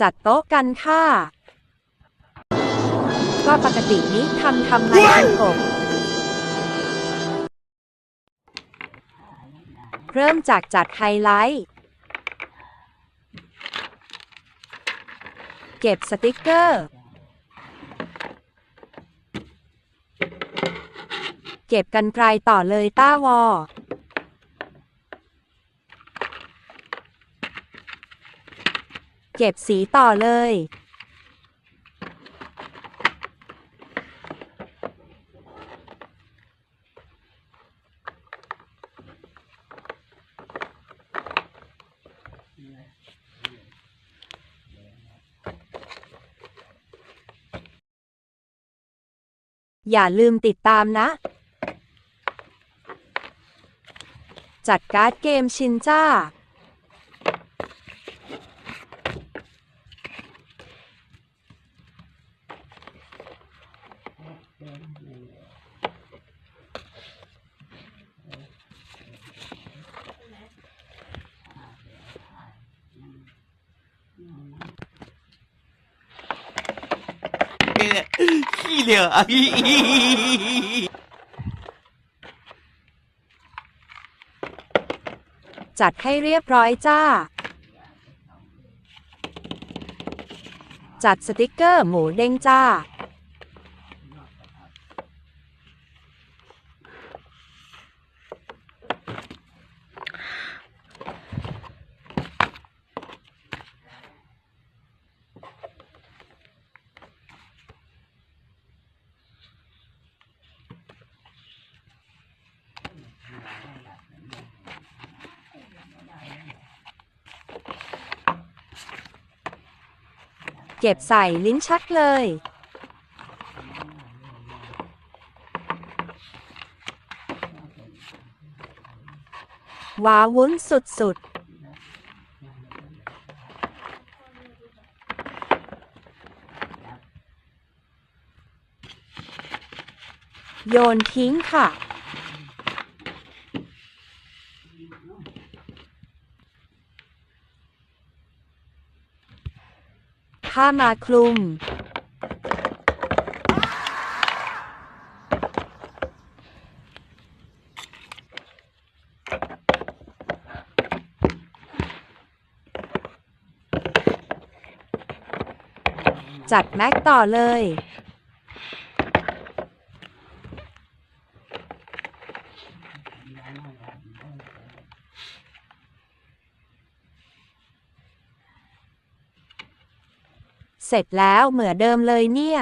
จัดโต๊ะกันค่ะก็ปกตินี้ทำทำไมคุณกบเริ่มจากจัดไฮไลท์ เก็บสติกเกอร์ เก็บกันไกลต่อเลยต้าวอ เก็บสีต่อเลย อย่าลืมติดตามนะ จัดการ์ดเกมชินจ้า ขี้เหลือจัดให้เรียบร้อยจ้า จัดสติกเกอร์หมูเด้งจ้า เก็บใส่ลิ้นชักเลย ว้าวุ้นสุดๆโยนทิ้งค่ะ ผ้ามาคลุม จัดแม็กต่อเลย เสร็จแล้วเหมือนเดิมเลยเนี่ย